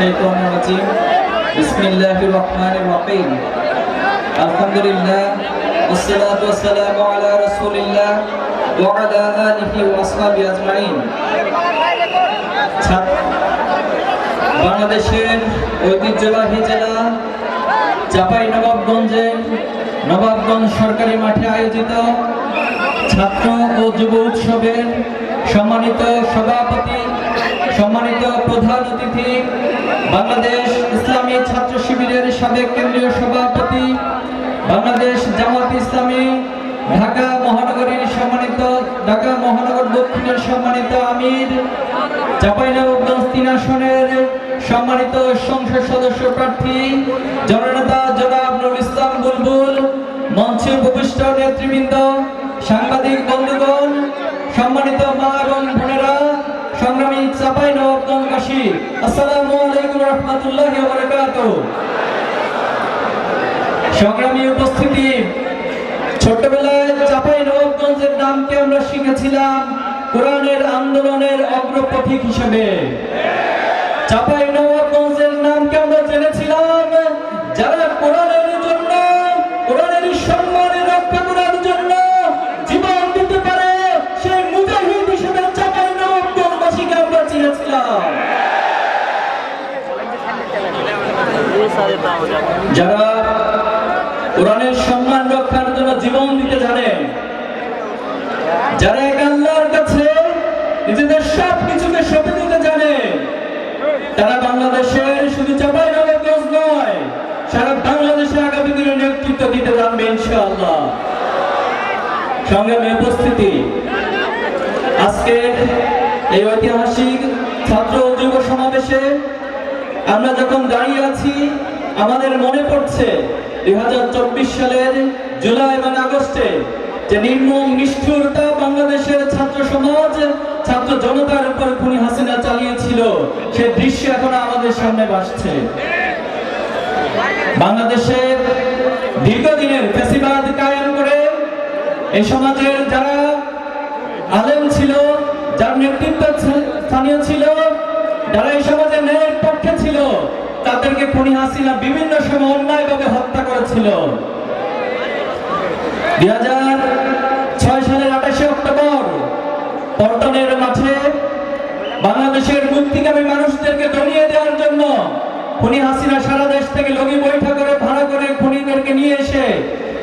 الشيطان الرجيم بسم الله الرحمن الرحيم الحمد لله والصلاة والسلام على رسول الله وعلى آله وأصحابه أجمعين ছাত্র- বাংলাদেশের ঐতিহ্যবাহী জেলা চাপাই নবাবগঞ্জের নবাবগঞ্জ সরকারি মাঠে আয়োজিত ছাত্র ও যুব উৎসবের সম্মানিত সভাপতি সম্মানিত প্রধান অতিথি, বাংলাদেশ ইসলামী ছাত্র শিবিরের সাবেক কেন্দ্রীয় সভাপতি, বাংলাদেশ জামাত ইসলামী, ঢাকা মহানগরীর সম্মানিত, ঢাকা মহানগর দক্ষিণের সম্মানিত আমির, চাঁপাইনবাবগঞ্জ তিন আসনের সম্মানিত সংসদ সদস্য প্রার্থী, জননেতা জনাব নুরুল ইসলাম বুলবুল মঞ্চে উপবিষ্ট নেতৃবৃন্দ, সাংবাদিক বন্ধুগণ সম্মানিত মা এবং বোনেরা সংগ্রামী চাপাই নবাবগঞ্জবাসী আসসালামু আলাইকুম রহমতুল্লাহ বারাকাতুহু সংগ্রামী উপস্থিতি, ছোটবেলায় চাপাই নবাবগঞ্জের নামকে আমরা শিখেছিলাম কোরআনের আন্দোলনের অগ্রপথিক হিসেবে। চাপাই নবাবগঞ্জের নামকে আমরা জেনেছিলাম যারা কোরআনের যারা কোরআনের সম্মান রক্ষার জন্য জীবন দিতে জানে, যারা এক আল্লাহর কাছে নিজেদের সব কিছুকে সঁপে দিতে জানে, তারা বাংলাদেশের শুধু চাপাই নবাবগঞ্জ নয়, সারা বাংলাদেশে আগামী দিনে নেতৃত্ব দিতে জানবে ইনশাআল্লাহ। সংগ্রামে উপস্থিতি। আজকে এই ঐতিহাসিক ছাত্র যুব সমাবেশে আমরা যখন দাঁড়িয়ে আছি, আমাদের মনে পড়ছে দুই সালের জুলাই এবং আগস্টে যে নির্মম নিষ্ঠুরতা বাংলাদেশের ছাত্র সমাজ, ছাত্র জনতার উপর খুনি হাসিনা চালিয়েছিল। সে দৃশ্য এখন আমাদের সামনে ভাসছে। বাংলাদেশের দীর্ঘদিনের ফেসিবাদ কায়েম করে এই সমাজের যারা আলেম ছিল, যার নেতৃত্ব স্থানীয় ছিল, যারা এই সমাজের ন্যায়ের ছিল তাদেরকে খুনি হাসিনা বিভিন্ন সময় অন্যায়ভাবে হত্যা করেছিল। দুই হাজার ছয় সালের আঠাশে অক্টোবর, পল্টনের মাঠে বাংলাদেশের মুক্তিকামী মানুষদেরকে দমিয়ে দেওয়ার জন্য খুনি হাসিনা সারা দেশ থেকে লগি বৈঠা করে ভাড়া করে খুনিদেরকে নিয়ে এসে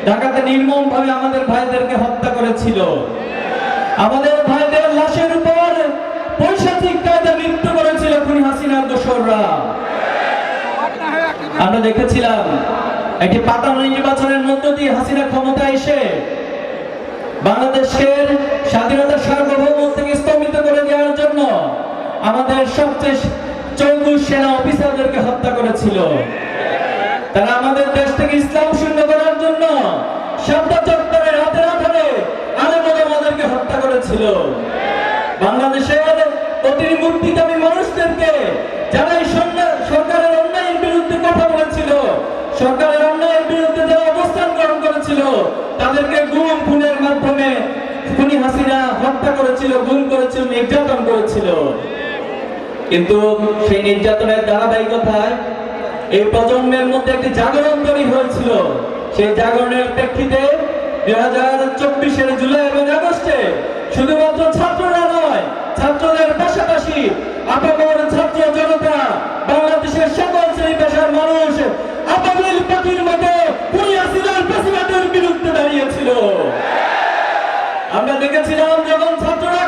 ঢাকাতে নির্মম ভাবে আমাদের ভাইদেরকে হত্যা করেছিল। আমাদের ভাইদের লাশের উপর কায়দা মৃত্যু খুনি হাসিনার দোসররা। আমরা দেখেছিলাম, একটি পাতানো নির্বাচনের মধ্য দিয়ে হাসিনা ক্ষমতা এসে বাংলাদেশের স্বাধীনতা সার্বভৌমত্ব থেকে স্তম্ভিত করে দেওয়ার জন্য আমাদের সবচেয়ে সেনা অফিসারদেরকে হত্যা করেছিল। তারা আমাদের দেশ থেকে ইসলাম শূন্য করার জন্য শান্তা চত্বরের হাতে না ধরে হত্যা করেছিল। বাংলাদেশের মানুষদেরকে যারা এই সরকারের অন্যায়ের বিরুদ্ধে কথা বলেছিল, সরকারের অন্যায়ের বিরুদ্ধে যারা অবস্থান গ্রহণ করেছিল, তাদেরকে গুম খুনের মাধ্যমে খুনি হাসিনা হত্যা করেছিল, গুম করেছিল, নির্যাতন করেছিল। কিন্তু সেই নির্যাতনের ধারাবাহিকতায় এই প্রজন্মের মধ্যে একটি জাগরণ তৈরি হয়েছিল। সেই জাগরণের প্রেক্ষিতে দুই হাজার চব্বিশের জুলাই এবং আগস্টে শুধুমাত্র ছাত্ররা ছাত্রদের পাশাপাশি আপামর ছাত্র জনতা, বাংলাদেশের সকল শ্রেণি পেশার মানুষ আপামিল পাখির মতো পুরিয়াছিলেন প্রেসিডেন্টের বিরুদ্ধে দাঁড়িয়েছিল। আমরা দেখেছিলাম যখন ছাত্ররা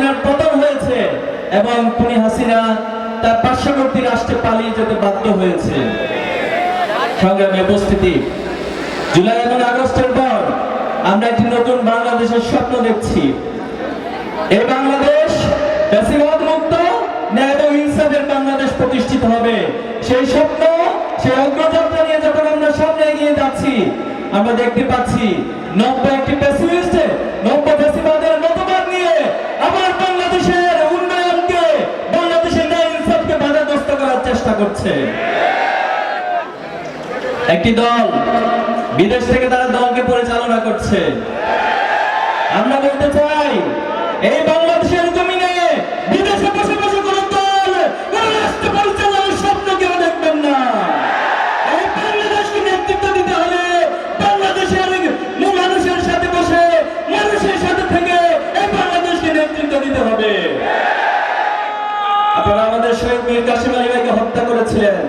হাসিনার পতন হয়েছে এবং খুনি হাসিনা তার পার্শ্ববর্তী রাষ্ট্রে পালিয়ে যেতে বাধ্য হয়েছে। সংগ্রামী উপস্থিতি। জুলাই এবং আগস্টের পর আমরা একটি নতুন বাংলাদেশের স্বপ্ন দেখছি। এই বাংলাদেশ বেশিরভাগ মুক্ত, ন্যায় ইনসাফের বাংলাদেশ প্রতিষ্ঠিত হবে। সেই স্বপ্ন, সেই অগ্রযাত্রা নিয়ে যখন আমরা সামনে এগিয়ে যাচ্ছি, আমরা দেখতে পাচ্ছি, নব্বই একটি করছে। একটি দল বিদেশ থেকে তারা দলকে পরিচালনা করছে। আমরা বলতে চাই, এই বাংলাদেশের জমি করেছিলেন।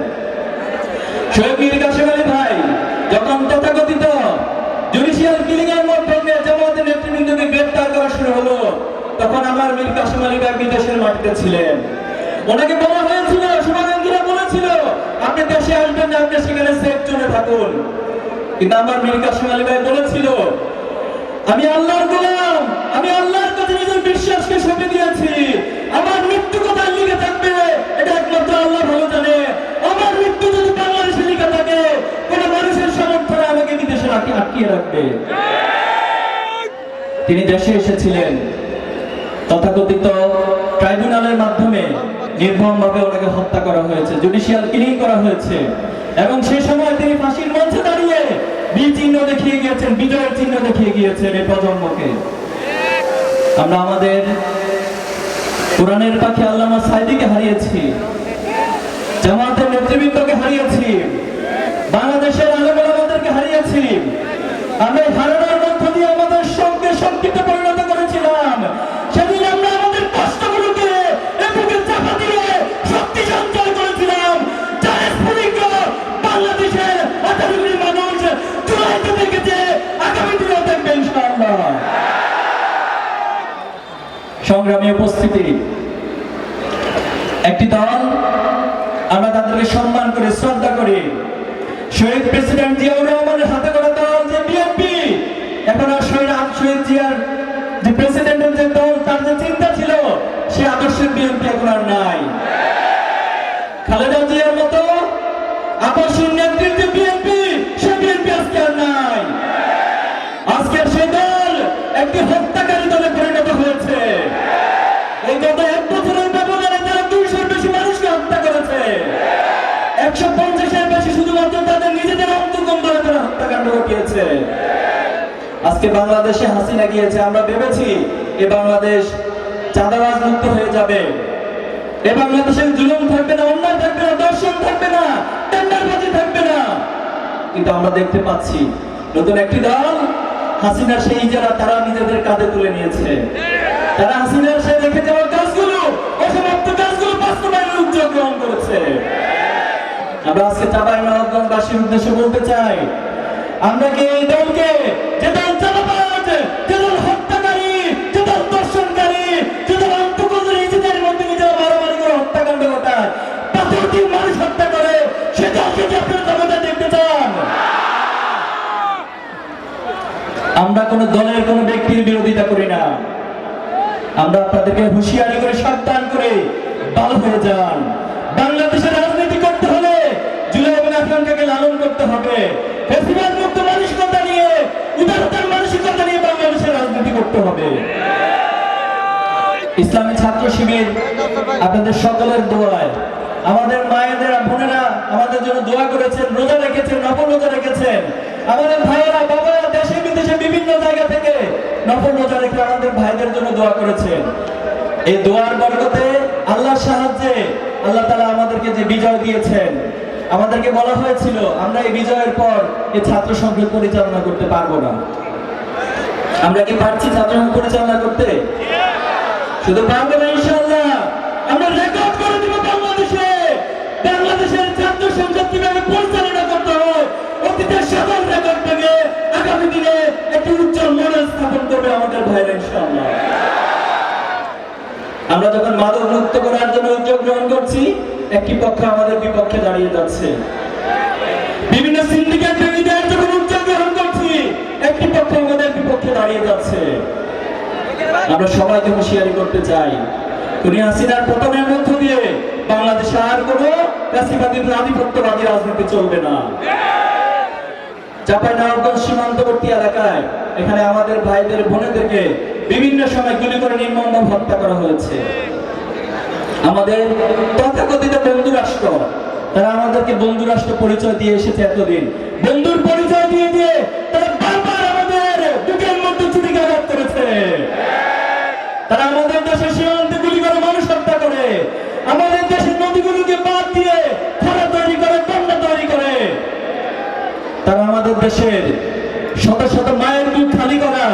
শহীদ কাশিম আলী ভাই, যখন তথাকথিত জুডিশিয়াল কিলিং এর মাধ্যমে নেতৃবৃন্দকে গ্রেফতার করা শুরু হলো, তখন আমার মীর কাশিম আলী ভাই বিদেশের মাটিতে ছিলেন। ওনাকে বলা হয়েছিল, শুভাকাঙ্ক্ষীরা বলেছিল, আপনি দেশে আসবেন না, আপনি সেখানে সেফ জোনে থাকুন। কিন্তু আমার মীর কাশিম আলী ভাই বলেছিল, আমি আল্লাহর গোলাম, আমি আল্লাহর কাছে নিজের বিশ্বাসকে সঁপে দিয়েছি। আটকিয়ে রাখবে। তিনি দেশে এসেছিলেন। তথাকথিত ট্রাইব্যুনালের মাধ্যমে নির্মমভাবে ওনাকে হত্যা করা হয়েছে, জুডিশিয়াল কিলিং করা হয়েছে। এবং সেই সময় তিনি ফাঁসির মঞ্চে দাঁড়িয়ে বি চিহ্ন দেখিয়ে গিয়েছেন, বিজয়ের চিহ্ন দেখিয়ে গিয়েছেন এই প্রজন্মকে। আমরা আমাদের কোরআনের পাখি আল্লামা সাইদিকে হারিয়েছি, জামাতের নেতৃবৃন্দকে হারিয়েছি বাংলাদেশের আলেমাদেরকে হারিয়েছি আমরা হারানোর মধ্য দিয়ে আমাদের সঙ্গে শক্তিতে পরিণত করেছিলাম। সেদিন আমরা আমাদের কষ্টগুলোকে চাপা দিয়ে শক্তি সঞ্চয় করেছিলাম। যার স্ফুলিঙ্গ বাংলাদেশের মানুষ দেখেছে। আগামী সংগ্রামী উপস্থিতি, একটি দল আমরা তাদেরকে সম্মান করে শ্রদ্ধা করি, শহীদ প্রেসিডেন্ট জিয়াউর রহমানের হাতে আজকে বাংলাদেশে হাসিনা গিয়েছে, আমরা ভেবেছি এ বাংলাদেশ চাঁদাবাজ মুক্ত হয়ে যাবে। এ বাংলাদেশে জুলুম থাকবে না, অন্যায় থাকবে না দর্শন থাকবে না, টেন্ডারবাজি থাকবে না। কিন্তু আমরা দেখতে পাচ্ছি নতুন একটি দল হাসিনার সেই যারা তারা নিজেদের কাঁধে তুলে নিয়েছে। তারা হাসিনার সেই রেখে যাওয়ার কাজগুলো, অসমাপ্ত কাজগুলো বাস্তবায়নের উদ্যোগ গ্রহণ করেছে। আমরা আজকে চাঁদাই নবাবগঞ্জবাসীর উদ্দেশ্যে বলতে চাই, আমরা কি এই দলকে যে দল আমরা কোন দলের কোন ব্যক্তির বিরোধিতা করি না। আমরা আপনাদেরকে হুঁশিয়ারি করে সাবধান করে ভালো হয়ে যান। বাংলাদেশের রাজনীতি করতে হলে জুলাই আকাঙ্ক্ষাকে লালন করতে হবে। মুক্ত মানসিকতা নিয়ে, উদারতার মানসিকতা নিয়ে বাংলাদেশের রাজনীতি করতে হবে। ইসলামী ছাত্র শিবির আপনাদের সকলের দোয়ায়। আমাদের মায়েদের বোনেরা আমাদের জন্য দোয়া করেছেন, রোজা রেখেছেন নফল রোজা রেখেছেন। আমাদের ভাইয়েরা, বাবারা দেশে বিভিন্ন জায়গা থেকে নফল রোজা রেখে আমাদের ভাইদের জন্য দোয়া করেছেন। এই দোয়ার বরকতে আল্লাহর সাহায্যে আল্লাহ তাআলা আমাদেরকে যে বিজয় দিয়েছেন, আমাদেরকে বলা হয়েছিল, আমরা এই বিজয়ের পর এই ছাত্র সংসদ পরিচালনা করতে পারব না। আমরা কি পারছি ছাত্র সংসদ পরিচালনা করতে? শুধু পারব না আমরা রেকর্ড করে দিব বাংলাদেশে। বাংলাদেশের ছাত্র কীভাবে পরিচালনা করতে হয়, অতীতের রেকর্ড ভেঙে আগামী দিনে স্থাপন করবে আমাদের ভাইরা ইনশাআল্লাহ। আমরা যখন মাদক মুক্ত করার জন্য উদ্যোগ গ্রহণ করছি, একটি পক্ষ আমাদের বিপক্ষে দাঁড়িয়ে যাচ্ছে। বিভিন্ন সিন্ডিকেট যখন উদ্যোগ গ্রহণ করছি, একটি পক্ষ আমাদের বিপক্ষে দাঁড়িয়ে যাচ্ছে। আমরা সবাইকে হুঁশিয়ারি করতে চাই। হাসিনার পতনের মধ্য দিয়ে বাংলাদেশে আর কোনো রাজনীতি চলবে না। চাপাই নবাবগঞ্জ সীমান্তবর্তী এলাকায় এখানে আমাদের ভাইদের বোনেদেরকে বিভিন্ন সময় গুলি করে নির্মম হত্যা করা হয়েছে। আমাদের তথাকথিত বন্ধু রাষ্ট্র তারা আমাদেরকে বন্ধু রাষ্ট্র পরিচয় দিয়ে এসেছে এতদিন। বন্ধুর পরিচয় দিয়ে দিয়ে তারা বারবার আমাদের বুকের মধ্যে করেছে। তারা আমাদের দেশের সীমান্তে গুলি করে মানুষ হত্যা করে। আমাদের দেশের নদীগুলোকে বাদ দিয়ে খরা তৈরি করে বন্যা তৈরি করে তারা আমাদের দেশের শত শত মায়ের বুক খালি করা,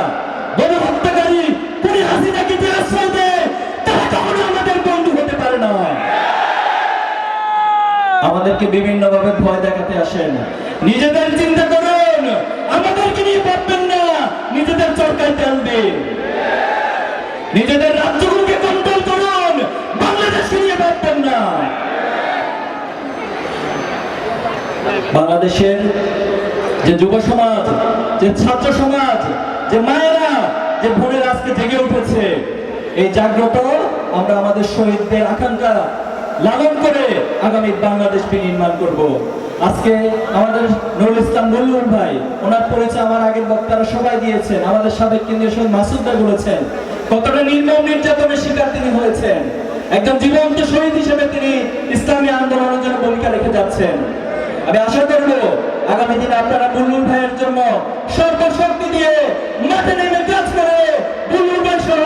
গণহত্যাকারী কুড়ি হাসিনাকে যে আশ্রয় দেয় তারা কখনো আমাদের বন্ধু হতে পারে না। আমাদেরকে বিভিন্ন ভাবে ভয় দেখাতে আসেন। নিজেদের চিন্তা করুন, আমাদেরকে নিয়ে ভাববেন না, নিজেদের তেল দিন নিজেদের রাজ্যগুলোকে কন্ট্রোল করুন, বাংলাদেশকে নিয়ে ভাববেন না। বাংলাদেশের যে যুব সমাজ, যে ছাত্র সমাজ, যে মায়েরা, যে ভোরের আজকে জেগে উঠেছে, এই জাগ্রত আমরা আমাদের শহীদদের আকাঙ্ক্ষা লালন করে আগামী বাংলাদেশ নির্মাণ করব। আজকে আমাদের নুরুল ইসলাম মুল্লুর ভাই, ওনার পরিচয় আমার আগের বক্তারা সবাই দিয়েছেন, আমাদের সাবেক কেন্দ্রীয় শহীদ মাসুদ ভাই বলেছেন, কতটা নির্মম নির্যাতনের শিকার তিনি হয়েছেন। একজন জীবন্ত শহীদ হিসেবে তিনি ইসলামী আন্দোলনের জন্য ভূমিকা রেখে যাচ্ছেন। আমি আশা করব আগামী দিনে আপনারা বুল্লুল ভাইয়ের জন্য সর্বশক্তি দিয়ে মাঠে নেমে কাজ করে বুল্লুল ভাই সহ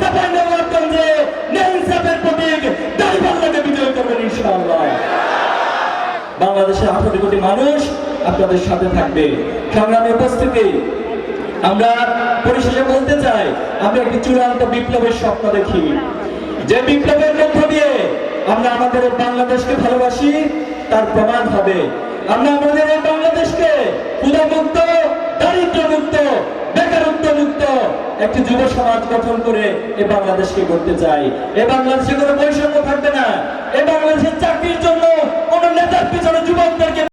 চাপাইনবাবগঞ্জে নেইনসাফের প্রতীক বিজয় করবেন ইনশাআল্লাহ। বাংলাদেশের আঠারো কোটি মানুষ আপনাদের সাথে থাকবে। সংগ্রামী উপস্থিতি, আমরা পরিশেষে বলতে চাই, আমরা একটি চূড়ান্ত বিপ্লবের স্বপ্ন দেখি। যে বিপ্লবের মধ্য দিয়ে আমরা আমাদের বাংলাদেশকে ভালোবাসি, তার প্রমাণ হবে। আমরা আমাদের এই বাংলাদেশকে ক্ষুধামুক্ত দারিদ্র মুক্ত বেকারত্ব মুক্ত একটি যুব সমাজ গঠন করে এ বাংলাদেশকে করতে চাই। এ বাংলাদেশে কোনো বৈষম্য থাকবে না। এ বাংলাদেশের চাকরির জন্য কোনো নেতার পিছনে যুবকদেরকে